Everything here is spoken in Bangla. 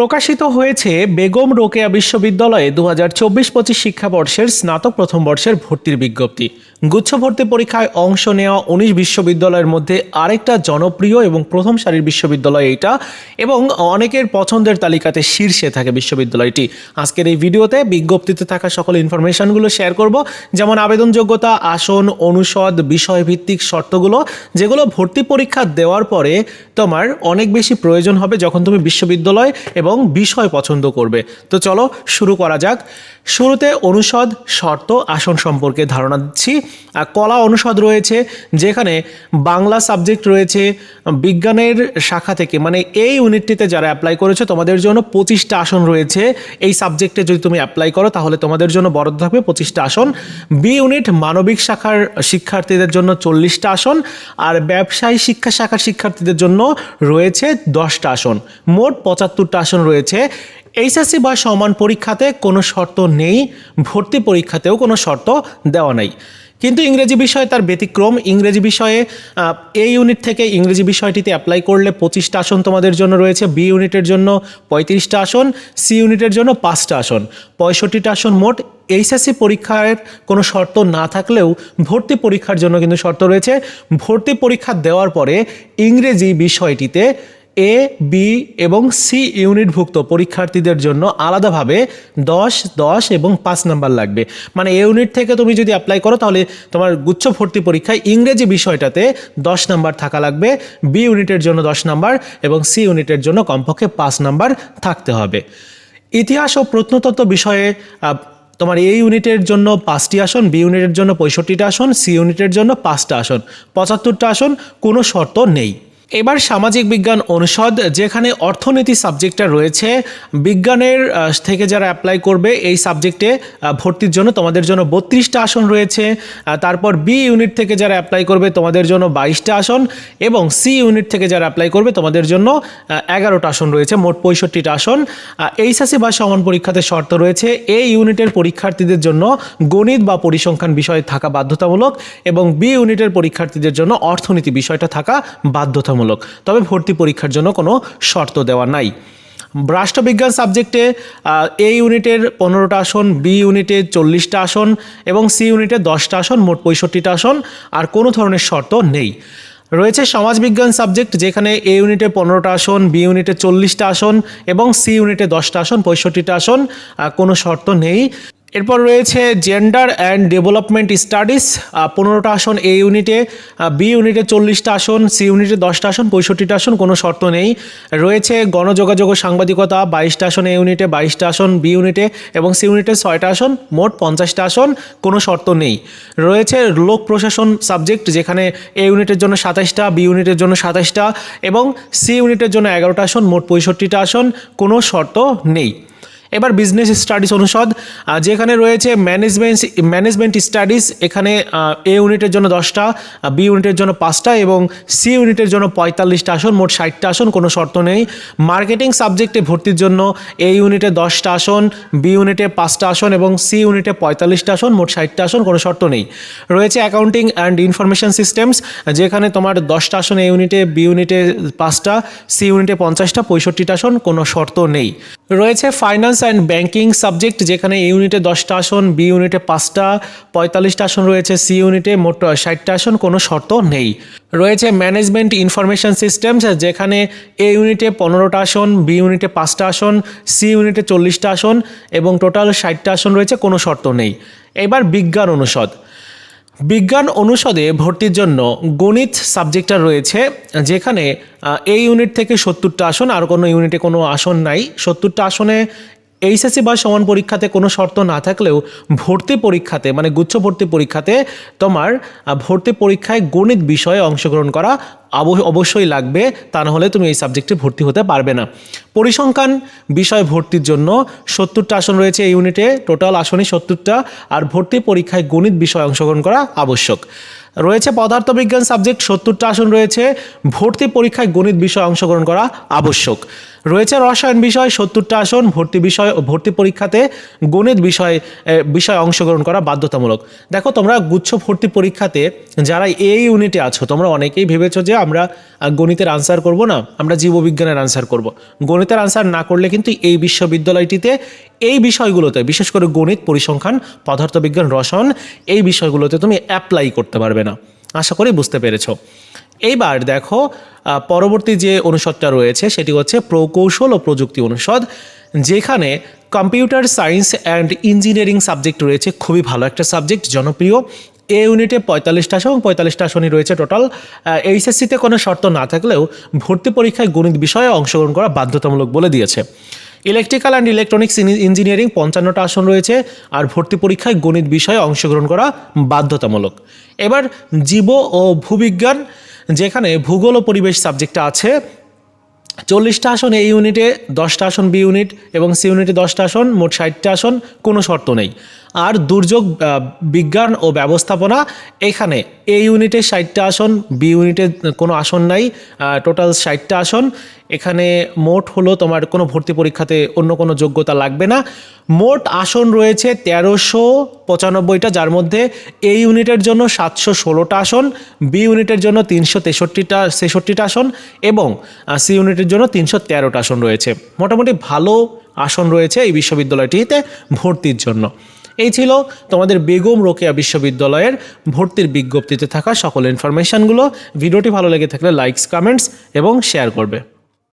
প্রকাশিত হয়েছে বেগম রোকেয়া বিশ্ববিদ্যালয়ে দু হাজার চব্বিশ পঁচিশ শিক্ষাবর্ষের স্নাতক প্রথম বর্ষের ভর্তির বিজ্ঞপ্তি। গুচ্ছ ভর্তি পরীক্ষায় অংশ নেওয়া উনিশ বিশ্ববিদ্যালয়ের মধ্যে আরেকটা জনপ্রিয় এবং প্রথম সারির বিশ্ববিদ্যালয় এটা। এবং অনেকের পছন্দের তালিকাতে শীর্ষে থাকে বিশ্ববিদ্যালয়টি। আজকের এই ভিডিওতে বিজ্ঞপ্তিতে থাকা সকল ইনফরমেশনগুলো শেয়ার করব, যেমন আবেদন যোগ্যতা আসন, অনুষদ, বিষয়ভিত্তিক শর্তগুলো, যেগুলো ভর্তি পরীক্ষা দেওয়ার পরে তোমার অনেক বেশি প্রয়োজন হবে যখন তুমি বিশ্ববিদ্যালয় এবং বিষয় পছন্দ করবে। তো চলো শুরু করা যাক। শুরুতে অনুষদ, শর্ত, আসন সম্পর্কে ধারণা দিচ্ছি। কলা অনুষদ রয়েছে, যেখানে বাংলা সাবজেক্ট রয়েছে, বিজ্ঞানের শাখা থেকে। মানে এই ইউনিটটিতে যারা অ্যাপ্লাই করেছে, তোমাদের জন্য পঁচিশটা আসন রয়েছে। এই সাবজেক্টে যদি তুমি অ্যাপ্লাই করো, তাহলে তোমাদের জন্য বরাদ্দ থাকবে পঁচিশটা আসন। বি ইউনিট মানবিক শাখার শিক্ষার্থীদের জন্য চল্লিশটা আসন, আর ব্যবসায়ী শিক্ষা শাখার শিক্ষার্থীদের জন্য রয়েছে দশটা আসন। মোট পঁচাত্তরটা আসন রয়েছে। এইচএসসি বা সমান পরীক্ষাতে কোনো শর্ত নেই, ভর্তি পরীক্ষাতেও কোনো শর্ত দেওয়া নাই। কিন্তু ইংরেজি বিষয়ে তার ব্যতিক্রম। ইংরেজি বিষয়ে এই ইউনিট থেকে ইংরেজি বিষয়টিতে অ্যাপ্লাই করলে পঁচিশটা আসন তোমাদের জন্য রয়েছে বি ইউনিটের জন্য পঁয়ত্রিশটা আসন সি ইউনিটের জন্য পাঁচটা আসন। পঁয়ষট্টিটা আসন মোট। এইচএসসি পরীক্ষার কোনো শর্ত না থাকলেও ভর্তি পরীক্ষার জন্য কিন্তু শর্ত রয়েছে। ভর্তি পরীক্ষা দেওয়ার পরে ইংরেজি বিষয়টিতে এ বি এবং সি ইউনিটভুক্ত পরীক্ষার্থীদের জন্য আলাদাভাবে দশ দশ এবং পাঁচ নাম্বার লাগবে। মানে এ ইউনিট থেকে তুমি যদি অ্যাপ্লাই করো, তাহলে তোমার গুচ্ছ ভর্তি পরীক্ষায় ইংরেজি বিষয়টাতে দশ নাম্বার থাকা লাগবে বি ইউনিটের জন্য দশ নাম্বার এবং সি ইউনিটের জন্য কমপক্ষে পাঁচ নাম্বার থাকতে হবে। ইতিহাস ও প্রত্নতত্ত্ব বিষয়ে তোমার এই ইউনিটের জন্য পাঁচটি আসন বি ইউনিটের জন্য পঁয়ষট্টিটা আসন সি ইউনিটের জন্য পাঁচটা আসন, পঁচাত্তরটা আসন, কোনো শর্ত নেই। এবার সামাজিক বিজ্ঞান অনুষদ, যেখানে অর্থনীতি সাবজেক্টটা রয়েছে, বিজ্ঞানের থেকে যারা অ্যাপ্লাই করবে এই সাবজেক্টে ভর্তির জন্য তোমাদের জন্য বত্রিশটা আসন রয়েছে তারপর বি ইউনিট থেকে যারা অ্যাপ্লাই করবে তোমাদের জন্য বাইশটা আসন, এবং সি ইউনিট থেকে যারা অ্যাপ্লাই করবে তোমাদের জন্য এগারোটা আসন রয়েছে, মোট পঁয়ষট্টিটা আসন। এইচএসসি বা সমান পরীক্ষাতে শর্ত রয়েছে এই ইউনিটের পরীক্ষার্থীদের জন্য গণিত বা পরিসংখ্যান বিষয় থাকা বাধ্যতামূলক, এবং বি ইউনিটের পরীক্ষার্থীদের জন্য অর্থনীতি বিষয়টা থাকা বাধ্যতামূলক। তবে ভর্তি পরীক্ষার জন্য কোনো শর্ত দেওয়া নাই। রাষ্ট্রবিজ্ঞান সাবজেক্টে এ ইউনিটের পনেরোটা আসন বি ইউনিটে চল্লিশটা আসন এবং সি ইউনিটে দশটা আসন, মোট পঁয়ষট্টিটা আসন, আর কোনো ধরনের শর্ত নেই। রয়েছে সমাজবিজ্ঞান সাবজেক্ট, যেখানে এ ইউনিটে পনেরোটা আসন বি ইউনিটে চল্লিশটা আসন এবং সি ইউনিটে দশটা আসন, পঁয়ষট্টিটা আসন কোনো শর্ত নেই। এরপর রয়েছে জেন্ডার অ্যান্ড ডেভেলপমেন্ট স্টাডিজ পনেরোটা আসন এ ইউনিটে বি ইউনিটে চল্লিশটা আসন সি ইউনিটে দশটা আসন, পঁয়ষট্টিটা আসন, কোনো শর্ত নেই। রয়েছে গণযোগাযোগ ও সাংবাদিকতা, বাইশটা আসন এ ইউনিটে বাইশটা আসন বি ইউনিটে এবং সি ইউনিটে ছয়টা আসন, মোট পঞ্চাশটা আসন, কোনো শর্ত নেই। রয়েছে লোক প্রশাসন সাবজেক্ট যেখানে এ ইউনিটের জন্য সাতাশটা বি ইউনিটের জন্য সাতাশটা এবং সি ইউনিটের জন্য এগারোটা আসন, মোট পঁয়ষট্টিটা আসন, কোনো শর্ত নেই। এবার বিজনেস স্টাডিজ অনুষদ যেখানে রয়েছে ম্যানেজমেন্ট ম্যানেজমেন্ট স্টাডিজ এখানে এ ইউনিটের জন্য দশটা বি ইউনিটের জন্য পাঁচটা এবং সি ইউনিটের জন্য পঁয়তাল্লিশটা আসন, মোট ষাটটা আসন, কোনো শর্ত নেই। মার্কেটিং সাবজেক্টে ভর্তির জন্য এ ইউনিটে দশটা আসন বি ইউনিটে পাঁচটা আসন এবং সি ইউনিটে পঁয়তাল্লিশটা আসন, মোট ষাটটা আসন, কোনো শর্ত নেই। রয়েছে অ্যাকাউন্টিং অ্যান্ড ইনফরমেশন সিস্টেমস যেখানে তোমার দশটা আসন এ ইউনিটে বি ইউনিটে পাঁচটা সি ইউনিটে পঞ্চাশটা, পঁয়ষট্টিটা আসন, কোনো শর্ত নেই। রয়েছে ফাইন্যান্স অ্যান্ড ব্যাংকিং সাবজেক্ট যেখানে এ ইউনিটে দশটা আসন বি ইউনিটে পাঁচটা, পঁয়তাল্লিশটা আসন রয়েছে সি ইউনিটে মোট ষাটটা আসন, কোনো শর্ত নেই। রয়েছে ম্যানেজমেন্ট ইনফরমেশন সিস্টেমস যেখানে এ ইউনিটে পনেরোটা আসন বি ইউনিটে পাঁচটা আসন সি ইউনিটে চল্লিশটা আসন, এবং টোটাল ষাটটা আসন রয়েছে, কোনো শর্ত নেই। এবার বিজ্ঞান অনুষদ। বিজ্ঞান অনুষদে ভর্তির জন্য গণিত সাবজেক্টটা রয়েছে, যেখানে এই ইউনিট থেকে সত্তরটা আসন, আর কোনো ইউনিটে কোনো আসন নাই। সত্তরটা আসনে এইচএসসি বা সমান পরীক্ষাতে কোনো শর্ত না থাকলেও ভর্তি পরীক্ষাতে মানে গুচ্ছ ভর্তি পরীক্ষাতে তোমার ভর্তি পরীক্ষায় গণিত বিষয়ে অংশগ্রহণ করা অবশ্যই লাগবে, তা না হলে তুমি এই সাবজেক্টে ভর্তি হতে পারবে না। পরিসংখ্যান বিষয় ভর্তির জন্য সত্তরটা আসন রয়েছে এই ইউনিটে টোটাল আসনই সত্তরটা, আর ভর্তি পরীক্ষায় গণিত বিষয়ে অংশগ্রহণ করা আবশ্যক। রয়েছে পদার্থবিজ্ঞান সাবজেক্ট, সত্তরটা আসন রয়েছে, ভর্তি পরীক্ষায় গণিত বিষয়ে অংশগ্রহণ করা আবশ্যক। রয়েছে রসায়ন বিষয়, সত্তরটা আসন, ভর্তি বিষয় ও ভর্তি পরীক্ষাতে গণিত বিষয় বিষয়ে অংশগ্রহণ করা বাধ্যতামূলক। দেখো তোমরা গুচ্ছ ভর্তি পরীক্ষাতে যারা এই ইউনিটে আছো, তোমরা অনেকেই ভেবেছো যে আমরা গণিতের আনসার করব না, আমরা জীববিজ্ঞানের আনসার করব। গণিতের আনসার না করলে কিন্তু এই বিশ্ববিদ্যালয়টিতে এই বিষয়গুলোতে, বিশেষ করে গণিত, পরিসংখ্যান, পদার্থবিজ্ঞান, রসায়ন, এই বিষয়গুলোতে তুমি অ্যাপ্লাই করতে পারবে না। আশা করি বুঝতে পেরেছ। এইবার দেখো পরবর্তী যে অনুষদটা রয়েছে, সেটি হচ্ছে প্রকৌশল ও প্রযুক্তি অনুষদ, যেখানে computer science and engineering subject রয়েছে, খুবই ভালো একটা সাবজেক্ট, জনপ্রিয়। এই ইউনিটে পঁয়তাল্লিশটা আসন পঁয়তাল্লিশটা আসনই রয়েছে টোটাল। এইচএসসিতে কোনো শর্ত না থাকলেও ভর্তি পরীক্ষায় গণিত বিষয়ে অংশগ্রহণ করা বাধ্যতামূলক বলে দিয়েছে। ইলেকট্রিক্যাল অ্যান্ড ইলেকট্রনিক্স ইঞ্জিনিয়ারিং পঞ্চান্নটা আসন রয়েছে, আর ভর্তি পরীক্ষায় গণিত বিষয়ে অংশগ্রহণ করা বাধ্যতামূলক। এবার জীব ও ভূবিজ্ঞান যেখানে ভূগোল ও পরিবেশ সাবজেক্টটা আছে, চল্লিশটা আসন এই ইউনিটে দশটা আসন বি ইউনিট এবং সি ইউনিটে দশটা আসন, মোট ষাটটা আসন, কোনো শর্ত নেই। আর দুর্যোগ বিজ্ঞান ও ব্যবস্থাপনা, এখানে এ ইউনিটে ষাটটা আসন, বি ইউনিটে কোনো আসন নাই টোটাল ষাটটা আসন। এখানে মোট হলো তোমার কোনো ভর্তি পরীক্ষাতে অন্য কোনো যোগ্যতা লাগবে না। মোট আসন রয়েছে তেরোশো পঁচানব্বইটা, যার মধ্যে এ ইউনিটের জন্য সাতশো ষোলোটা আসন, বি ইউনিটের জন্য তিনশো তেষট্টিটা, ছেষট্টিটা আসন এবং সি ইউনিটের জন্য তিনশো তেরোটা আসন রয়েছে। মোটামুটি ভালো আসন রয়েছে এই বিশ্ববিদ্যালয়টিতে ভর্তির জন্য। এই ছিল তোমাদের বেগম রোকেয়া বিশ্ববিদ্যালয়ের ভর্তির বিজ্ঞপ্তিতে থাকা সকল ইনফরমেশানগুলো ভিডিওটি ভালো লেগে থাকলে লাইকস কমেন্টস এবং শেয়ার করবে।